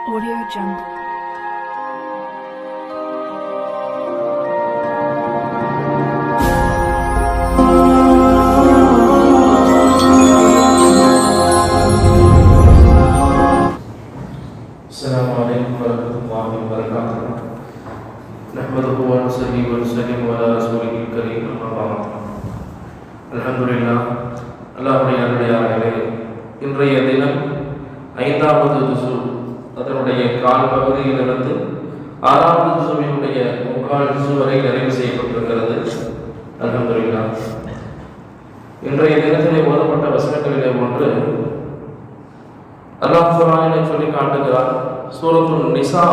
Audio Jungle. السلام عليكم ورحمة الله وبركاته نحمده ونصلي ونسلم على رسوله الكريم أما بعد الحمد لله அல்லாஹுடைய நல்லடியார்களே இன்றைய தினம் ஐந்தாவது துசு அதனுடைய கால் பகுதியிலிருந்து ஆறாவது துசுவினுடைய முக்கால் சுவரை நிறைவு செய்யப்பட்டிருக்கிறது. அல்ஹம்துலில்லாஹ் இன்றைய தினத்திலே ஓதப்பட்ட வசனங்களிலே ஒன்று அல்லாஹ் குரானை சொல்லி காட்டுகிறார் சூரத்துல் நிசா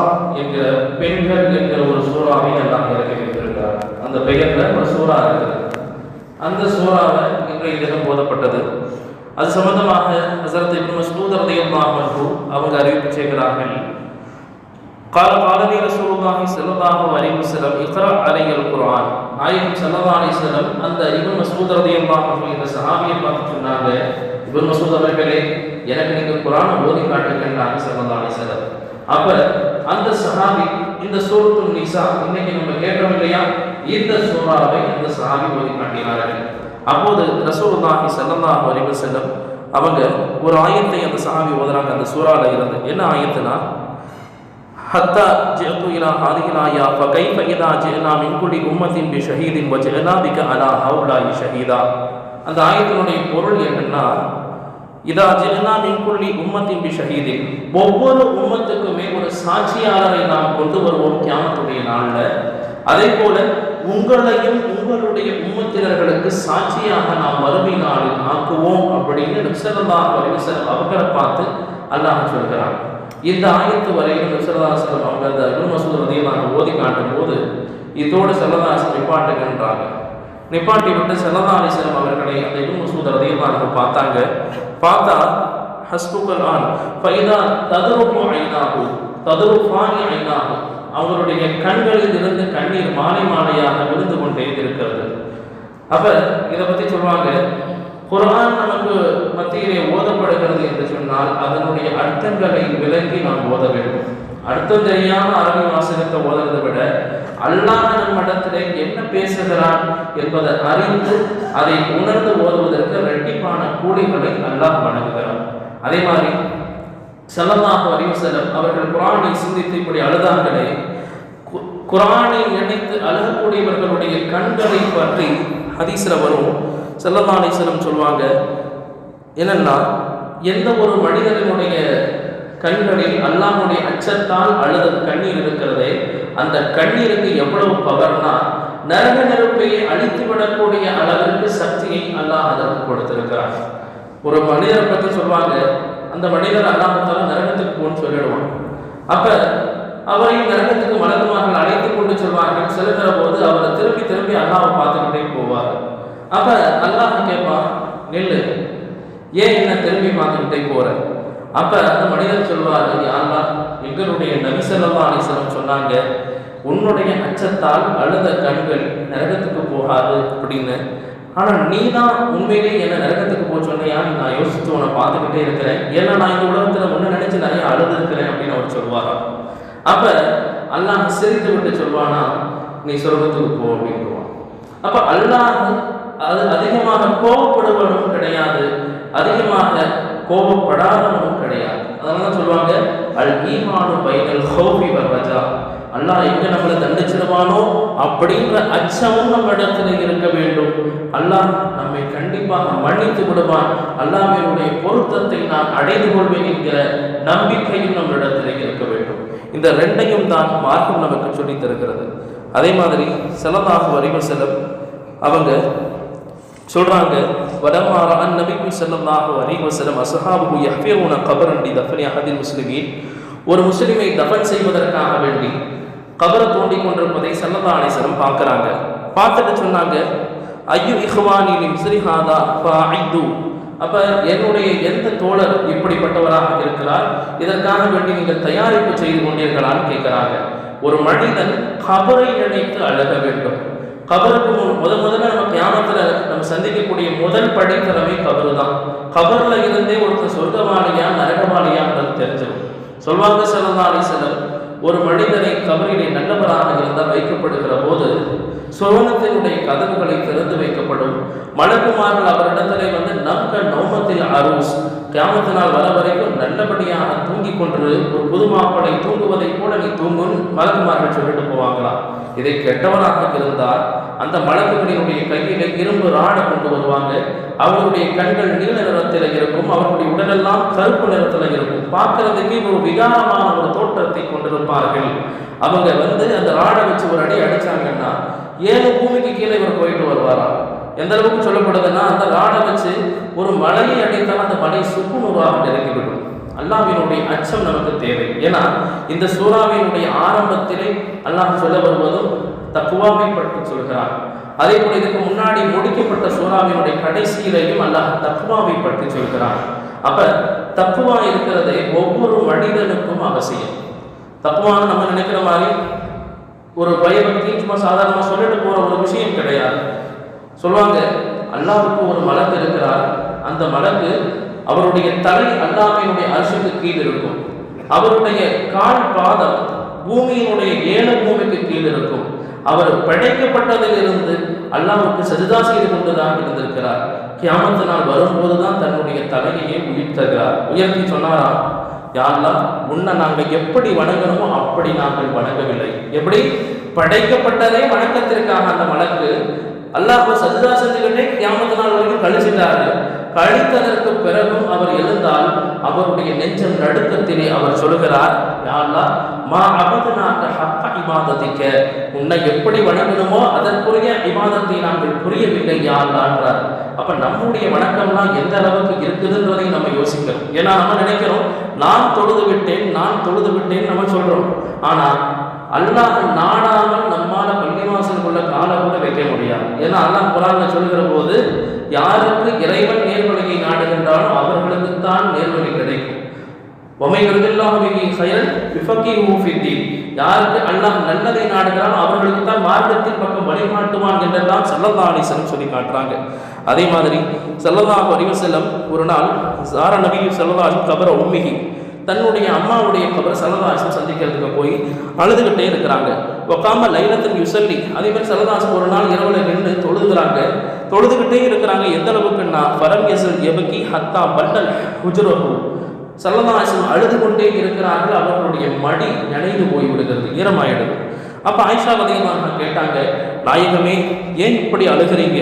என்கிற பெண்கள் என்கிற ஒரு சூறாவை எல்லாம் இறக்கி வைத்திருக்கிறார் அந்த பெயர்ல ஒரு சூறா இருக்குது. அந்த சூறாவை இன்றைய தினம் போதப்பட்டது அது சம்பந்தமாக ஹசரத் இப்னு மஸ்ஊத் ரலியல்லாஹு அன்ஹு அவங்க அறிவிப்பு செய்கிறார்கள் قال قال لي رسول الله صلى الله عليه وسلم اقرا علي القران நாயகம் ஸல்லல்லாஹு அலைஹி வஸல்லம் அந்த இப்னு மஸ்ஊத் ரலியல்லாஹு அன்ஹு இந்த சஹாபியை பார்த்து சொன்னாங்க இப்னு மஸ்ஊத் அவர்களே எனக்கு நீங்க குர்ஆனை ஓதி காட்டுங்கன்றாங்க ஸல்லல்லாஹு அலைஹி வஸல்லம் அப்ப அந்த சஹாபி இந்த சூரத்துல் நிசா இன்னைக்கு நம்ம கேட்டோம் இல்லையா இந்த சூறாவை அந்த சஹாபி ஓதி காட்டினார்கள் அப்போது ரசூலுல்லாஹி சல்லல்லாஹ் வலிவ செல்லம் அவங்க ஒரு ஆயத்தை அந்த சஹாபி ஓதுறாங்க அந்த சூறால இருந்து. என்ன ஆயத்துனா ஹத்தா ஜெயத்து இலா ப கை ஃபகிதா ஜெயனா மின்குடி உம்மத்தின் பி ஷஹீதின் வ ஜெயனா பிக அலா ஹவுலாயி ஷஹீதா. அந்த ஆயத்தினுடைய பொருள் என்னன்னா இதா ஜெயனா மின்குள்ளி உம்மத்தின் பி ஷஹீதின். ஒவ்வொரு உம்மத்துக்குமே ஒரு சாட்சியாளரை நாம் கொண்டு வருவோம் கியாமத்துடைய நாளில். அதே போல உங்களையும் உங்களுடைய உம்மத்தினர்களுக்கு சாட்சியாக நாம் வறுமை நாளில் ஆக்குவோம் அப்படின்னு நிசரல்லா வலிவசரம் அவர்களை பார்த்து அல்லாஹ் சொல்கிறான். இந்த ஆயத்து வரையிலும் நிசரதாசனம் அவங்க அந்த இபுன் மசூத் ரதியல்லாஹு ஓதி காட்டும் போது இதோடு செல்லதாசன் நிப்பாட்டுகின்றாங்க நிப்பாட்டி விட்டு செல்லதாசனம் அவர்களை அந்த இபுன் மசூத் ரதியல்லாஹு பார்த்தாங்க. பார்த்தா ஹஸ்புகல் ஆன் ஃபைதா ததுருப்பு ஐநாகு ததுருப்பானி ஐநாகு அவருடைய கண்களில் இருந்து கண்ணீர் மாலை மாலையாக விழுந்து கொண்டே இருக்கிறது. அப்ப இதை பத்தி சொல்லுவாங்க குரான் நமக்கு மத்தியிலே ஓதப்படுகிறது என்று சொன்னால் அதனுடைய அர்த்தங்களை விளங்கி நாம் ஓத வேண்டும். அர்த்தம் தெரியாம அரபி வாசகத்தை ஓதுறதை விட அல்லாஹ் நம்மிடத்திலே என்ன பேசுகிறான் என்பதை அறிந்து அதை உணர்ந்து ஓதுவதற்கு ரெட்டிப்பான கூலிகளை அல்லாஹ் வணங்குகிறான் அதே மாதிரி ஸல்லல்லாஹு அறிவசலம் அவர்கள் குரானை சிந்தித்து இப்படி அழுதாங்களே கு- நினைத்து அழுகக்கூடியவர்களுடைய கண்களை பற்றி ஹதீஸ்ல வரும். ஸல்லல்லாஹு அலைஹி சொல்லுவாங்க என்னன்னா எந்த ஒரு மனிதனுடைய கண்களில் அல்லாஹுடைய அச்சத்தால் அழுத கண்ணீர் இருக்கிறதே அந்த கண்ணீருக்கு எவ்வளவு பவர்னா நரக நெருப்பையை அழித்து விடக்கூடிய அளவிற்கு சக்தியை அல்லாஹ் அதற்கு கொடுத்திருக்கிறார் ஒரு மனிதரை பற்றி சொல்லுவாங்க அந்த மனிதர் அல்லாஹால நரகத்துக்கு போன்னு சொல்லிடுவான். அப்ப அவரையும் நரகத்துக்கு மலக்குமார்கள் அழைத்து கொண்டு செல்வார்கள். செலுத்துற போது அவரை திரும்பி திரும்பி அல்லாவை பார்த்துக்கிட்டே போவார். அப்ப அல்லாஹ் கேட்பான் நெல்லு. ஏன் என்ன திரும்பி பார்த்துக்கிட்டே போற? அப்ப அந்த மனிதர் சொல்வார் யாரா எங்களுடைய நபி ஸல்லல்லாஹு சொன்னாங்க உன்னுடைய அச்சத்தால் அழுத கண்கள் நரகத்துக்கு போகாது அப்படின்னு. ஆனால் நீ தான் உண்மையிலே என்ன நரகத்துக்கு போக சொன்னையான்னு நான் யோசித்து உன்னை பார்த்துக்கிட்டே இருக்கிறேன். ஏன்னா நான் இந்த உலகத்தில் ஒன்று நினைச்சு நிறைய அழுது இருக்கிறேன் அப்படின்னு அவர் சொல்வாராம் அப்போ அல்லாஹ் சிரித்து விட்டு சொல்வானா? நீ சொர்க்கத்துக்கு போ அப்படின்றான் அப்போ அல்லாஹ் அது அதிகமாக கோபப்படுவனும் கிடையாது. அதிகமாக கோபப்படாதவனும் கிடையாது. அதனால தான் சொல்லுவாங்க அல் ஈமானு பைனல் ஹோபி வர்ரஜா அல்லாஹ் எங்க நம்மளை தண்டிச்சிருவானோ அப்படின்ற அச்சமும் நம்ம இடத்துல இருக்க வேண்டும். அல்லாஹ் நம்மை கண்டிப்பாக மன்னித்து விடுவான். அல்லாஹ்வினுடைய பொருத்தத்தை நான் அடைந்து கொள்வேன் என்கிற நம்பிக்கையும் நம்மளிடத்தில் இருக்க வேண்டும். இந்த ரெண்டையும் தான் மார்க்கம் நமக்கு சொல்லி தருகிறது. அதே மாதிரி செலவாக வரிவ செலம் அவங்க சொல்றாங்க வலமாற அந்நபிக்கு ஸல்லல்லாஹு அலைஹி வஸல்லம் அஸ்ஹாபுஹு யஹ்ஃபிரூன கபரன் லி தஃபனி அஹதில் முஸ்லிமீன். ஒரு முஸ்லிமை தபன் செய்வதற்காக வேண்டி கபரை தோண்டி கொண்டிருப்பதை ஸல்லல்லாஹு அலைஹி பார்க்குறாங்க. பார்த்துட்டு சொன்னாங்க ஐயோ இஹ்வானி லி முஸ்லிஹாதா ஃபஅஇது அப்ப என்னுடைய எந்த தோழர் இப்படிப்பட்டவராக இருக்கிறார்? இதற்காக வேண்டி நீங்கள் தயாரிப்பு செய்து கொண்டீர்களான்னு கேட்கிறாங்க. ஒரு மனிதன் கபரை நினைத்து அழக வேண்டும். கபருக்கு முன் முத முதல்ல நம்ம கியாமத்துல நம்ம சந்திக்கக்கூடிய முதல் படித்தரமே கபரு தான். கபர்ல இருந்தே ஒருத்தர் சொர்க்கவாளியா நரகவாளியான்றது தெரிஞ்சிடும். சொல்வாங்க ஸல்லல்லாஹு அலைஹி ஒரு மனிதனை கபரிலே நல்லவராக இருந்தால் வைக்கப்படுகிற போது சோனத்தினுடைய கதவுகளை திறந்து வைக்கப்படும். மலக்குமார்கள் அவரிடத்திலே வந்து நம்க நௌமத்தில் அரூஸ். கிராமத்தினால் வர வரைக்கும் நல்லபடியாக தூங்கிக் கொண்டு ஒரு புது மாப்பிளை தூங்குவதை கூட நீ தூங்கும் மலக்குமார்கள் சொல்லிட்டு போவாங்களாம். இதை கெட்டவனாக இருந்தால் அந்த மலக்குகளினுடைய கையிலே கொண்டு வருவாங்க. அவர்களுடைய கண்கள் நீல நிறத்தில் இருக்கும் அவர்களுடைய உடலெல்லாம் கருப்பு நிறத்தில் இருக்கும். பார்க்கறதுக்கு ஒரு விகாரமான ஒரு தோற்றத்தை கொண்டிருப்பார்கள். அவங்க வந்து அந்த ராடை வச்சு ஒரு அடி அடிச்சாங்கன்னா ஏழு பூமிக்கு கீழே இவர் போயிட்டு வருவாராம் எந்த அளவுக்கு சொல்லப்படுதுன்னா அந்த ராடை வச்சு ஒரு மலையை அடித்தால் அந்த மலை சுக்குநூறாக நெருங்கிவிடும். அல்லாவினுடைய அச்சம் நமக்கு தேவை. ஏன்னா இந்த சூறாவினுடைய ஆரம்பத்திலே அல்லாஹ் சொல்ல வருவதும் தக்குவாவை பற்றி சொல்கிறார். அதே போல இதுக்கு முன்னாடி முடிக்கப்பட்ட சூறாவினுடைய கடைசியிலையும் அல்லாஹ் தக்குவாவை பற்றி சொல்கிறான். அப்ப தக்குவா இருக்கிறது ஒவ்வொரு மனிதனுக்கும் அவசியம் தக்குவான்னு நம்ம நினைக்கிற மாதிரி ஒரு பயபக்தி சும்மா சாதாரணமாக சொல்லிட்டு போற ஒரு விஷயம் கிடையாது. சொல்லுவாங்க அல்லாவுக்கு ஒரு மலக்கு இருக்கிறார். அந்த மலக்கு அவருடைய தலை அல்லாமையுடைய அரசுக்கு கீழ் இருக்கும். அவருடைய கால் பாதம் பூமியினுடைய ஏழு பூமிக்கு கீழ் இருக்கும். அவர் படைக்கப்பட்டதிலிருந்து அல்லாவுக்கு சஜிதா செய்து கொண்டுதான் இருந்திருக்கிறார். கியாமத்து நாள் வரும்போதுதான் தன்னுடைய தலையையே உயிர்த்தகிறார். உயர்த்தி சொன்னாராம் யாரெல்லாம் உன்னை நாங்கள் எப்படி வணங்கணுமோ அப்படி நாங்கள் வணங்கவில்லை. எப்படி? படைக்கப்பட்டதே வணக்கத்திற்காக அந்த வழக்கு. அல்லாஹ் சஜிதா செஞ்சுக்கிட்டே கியாமத்து நாள் வரைக்கும் கழிச்சிட்டாரு. கழித்ததற்கு பிறகும் அவர் எழுந்தால் அவருடைய நெஞ்சம் நடுக்கத்திலே அவர் சொல்கிறார் யாழ்லா மா அபதுனாக்க ஹக்க இமாதத்திக்க உன்னை எப்படி வணங்கணுமோ அதற்குரிய இமாதத்தை நாங்கள் புரியவில்லை யாழ்லான்றார் அப்ப நம்முடைய வணக்கம்லாம் எந்த அளவுக்கு இருக்குதுன்றதை நம்ம யோசிக்கிறோம் ஏன்னா நம்ம நினைக்கிறோம் நான் தொழுது விட்டேன் நான் தொழுது விட்டேன் நம்ம சொல்றோம். ஆனா அல்லாஹ் நாடாமல் நம்மால பள்ளிவாசலுக்குள்ள காலை கூட வைக்க முடியாது. ஏன்னா அல்லாஹ் குரான்ல சொல்கிற போது யாருக்கு இறைவன் நேர்வழியை நாடுகின்றாலும் அவர்களுக்கு தான் நேர்வழி கிடைக்கும் ஒமை செயல் ஹயல் ஊஃபித்தி யாருக்கு அல்லாஹ் நல்லதை நாடுகிறாலும் அவர்களுக்கு தான் மார்க்கத்தின் பக்கம் வழிகாட்டுவான் என்றெல்லாம் சல்லல்லா அலிசலம் சொல்லி காட்டுறாங்க. அதே மாதிரி சல்லல்லா அலைஹி ஒரு நாள் சார நபி சல்லல்லாஹு கபர உம்மிகி தன்னுடைய அம்மாவுடைய கபர் சல்லதாசம் சந்திக்கிறதுக்கு போய் அழுதுகிட்டே இருக்கிறாங்க. உக்காம லைலத்தில் யுசல்லி. அதே மாதிரி சரதாசம் ஒரு நாள் இரவுல நின்று தொழுதுகிறாங்க. தொழுதுகிட்டே இருக்கிறாங்க. எந்த அளவுக்குன்னா ஃபரம் யசல் எபக்கி ஹத்தா பட்டல் குஜுரஹு சல்லதாசம் அழுது கொண்டே இருக்கிறார்கள். அவர்களுடைய மடி நினைந்து போய் விடுகிறது ஈரமாயிடுது அப்போ ஆயிஷா வதையமாக கேட்டாங்க நாயகமே ஏன் இப்படி அழுகிறீங்க?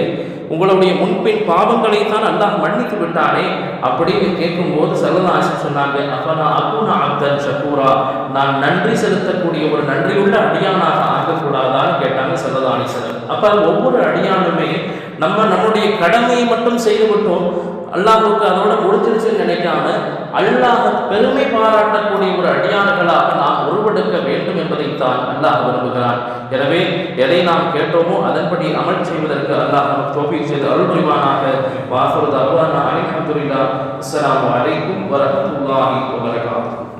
உங்களுடைய முன்பின் பாவங்களை தான் அல்லாஹ் மன்னித்து விட்டானே? அப்படின்னு கேட்கும்போது சல்லதாசன் சொன்னாங்க அப்பனா நான் அப்புனா அப்தன் ஷக்கூரா நான் நன்றி செலுத்தக்கூடிய ஒரு நன்றியுள்ள அடியானாக ஆகக்கூடாதான்னு கேட்டாங்க சல்லதானீஸ்வரர் அப்ப ஒவ்வொரு அடியானுமே நம்ம நம்முடைய கடமையை மட்டும் செய்து விட்டோம் அல்லாஹுக்கு அதோட முடிஞ்சிருச்சுன்னு நினைக்காம அல்லாஹ் பெருமை பாராட்டக்கூடிய ஒரு அடியார்களாக நாம் உருவெடுக்க வேண்டும் என்பதைத்தான் அல்லாஹ் விரும்புகிறான். எனவே எதை நாம் கேட்டோமோ அதன்படி அமல் செய்வதற்கு அல்லாஹ் தோபி செய்து அருள் புரிவானாக. வாசுறது அல்லாஹ் அலிஹம்துல்லா அஸ்லாம் வலைக்கும் வரமத்துல்லாஹி வரகாத்து